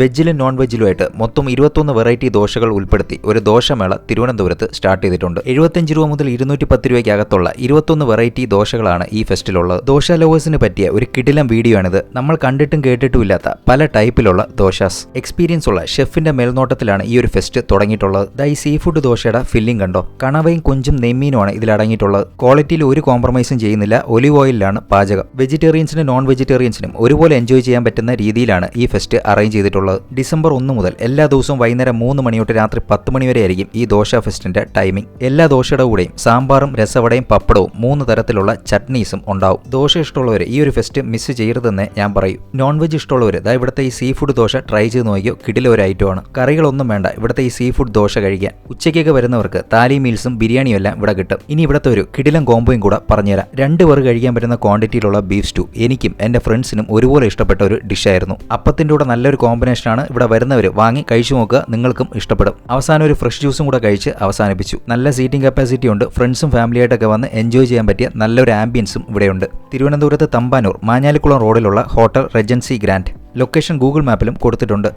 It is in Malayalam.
വെജിലും നോൺ വെജിലുമായിട്ട് മൊത്തം ഇരുപത്തൊന്ന് വെറൈറ്റി ദോശകൾ ഉൾപ്പെടുത്തി ഒരു ദോശമേള തിരുവനന്തപുരത്ത് സ്റ്റാർട്ട് ചെയ്തിട്ടുണ്ട്. എഴുപത്തഞ്ച് രൂപ മുതൽ ഇരുന്നൂറ്റി പത്ത് രൂപയ്ക്കകത്തുള്ള ഇരുപത്തൊന്ന് വെറൈറ്റി ദോശകളാണ് ഈ ഫെസ്റ്റിലുള്ളത്. ദോശ ലവേഴ്സിന് പറ്റിയ ഒരു കിടിലം വീഡിയോ ആണിത് നമ്മൾ കണ്ടിട്ടും കേട്ടിട്ടും ഇല്ലാത്ത പല ടൈപ്പിലുള്ള ദോശാസ്. എക്സ്പീരിയൻസ് ഉള്ള ഷെഫിന്റെ മേൽനോട്ടത്തിലാണ് ഈ ഒരു ഫെസ്റ്റ് തുടങ്ങിയിട്ടുള്ളത്. ദാ സീ ഫുഡ് ദോശയുടെ ഫില്ലിംഗ് കണ്ടോ? കണവയും കുഞ്ചും നെമ്മീനുമാണ് ഇതിൽ അടങ്ങിയിട്ടുള്ളത്. ക്വാളിറ്റിയിൽ ഒരു കോംപ്രമൈസും ചെയ്യുന്നില്ല. ഒലിവ് ഓയിലാണ് പാചകം. വെജിറ്റേറിയൻസിനും നോൺ വെജിറ്റേറിയൻസിനും ഒരുപോലെ എൻജോയ് ചെയ്യാൻ പറ്റുന്ന രീതിയിലാണ് ഈ ഫെസ്റ്റ് അറേഞ്ച് ചെയ്തിട്ടുള്ളത്. ഡിസംബർ ഒന്ന് മുതൽ എല്ലാ ദിവസവും വൈകുന്നേരം മൂന്ന് മണി തൊട്ട് രാത്രി പത്ത് മണി വരെ ആയിരിക്കും ഈ ദോശ ഫെസ്റ്റിന്റെ ടൈമിംഗ് എല്ലാ ദോശയുടെ കൂടെയും സാമ്പാറും രസവടയും പപ്പടവും മൂന്ന് തരത്തിലുള്ള ചട്നീസും ഉണ്ടാവും. ദോശ ഇഷ്ടമുള്ളവർ ഈ ഒരു ഫെസ്റ്റ് മിസ് ചെയ്യരുതെന്ന് ഞാൻ പറയും. നോൺ വെജ് ഇഷ്ടമുള്ളവർ ദാ ഇവിടുത്തെ ഈ സീ ഫുഡ് ദോശ ട്രൈ ചെയ്ത് നോക്കിയോ? കിടില ഒരു ഐറ്റമാണ് കറികളൊന്നും വേണ്ട ഇവിടുത്തെ ഈ സീ ഫുഡ് ദോശ കഴിക്കാൻ. ഉച്ചയ്ക്കൊക്കെ വരുന്നവർക്ക് താലി മീൽസും ബിരിയാണിയും എല്ലാം ഇവിടെ കിട്ടും. ഇനി ഇവിടുത്തെ ഒരു കിടിലം കോംബോയും കൂടെ പറഞ്ഞുതരാം. രണ്ട് പേർ കഴിക്കാൻ പറ്റുന്ന ക്വാണ്ടിറ്റിയിലുള്ള ബീഫ് സ്റ്റൂ എനിക്കും എന്റെ ഫ്രണ്ട്സിനും ഒരുപോലെ ഇഷ്ടപ്പെട്ട ഒരു ഡിഷായിരുന്നു അപ്പത്തിന്റെ കൂടെ നല്ലൊരു കോമ്പിനേഷനാണ് ഇവിടെ വരുന്നവർ വാങ്ങി കഴിച്ചു നോക്കുക നിങ്ങൾക്കും ഇഷ്ടപ്പെടും. അവസാനം ഒരു ഫ്രഷ് ജ്യൂസും കൂടെ കഴിച്ച് അവസാനിപ്പിച്ചു. നല്ല സീറ്റിംഗ് കപ്പാസിറ്റി ഉണ്ട്. ഫ്രണ്ട്സും ഫാമിലിയായിട്ടൊക്കെ വന്ന് എൻജോയ് ചെയ്യാൻ പറ്റിയ നല്ലൊരു ആംബിയൻസും ഇവിടെയുണ്ട് തിരുവനന്തപുരത്ത് തമ്പാനൂർ മാഞ്ഞാലിക്കുളം റോഡിലുള്ള hotel regency grand location Google മാപ്പിലും കൊടുത്തിട്ടുണ്ട്.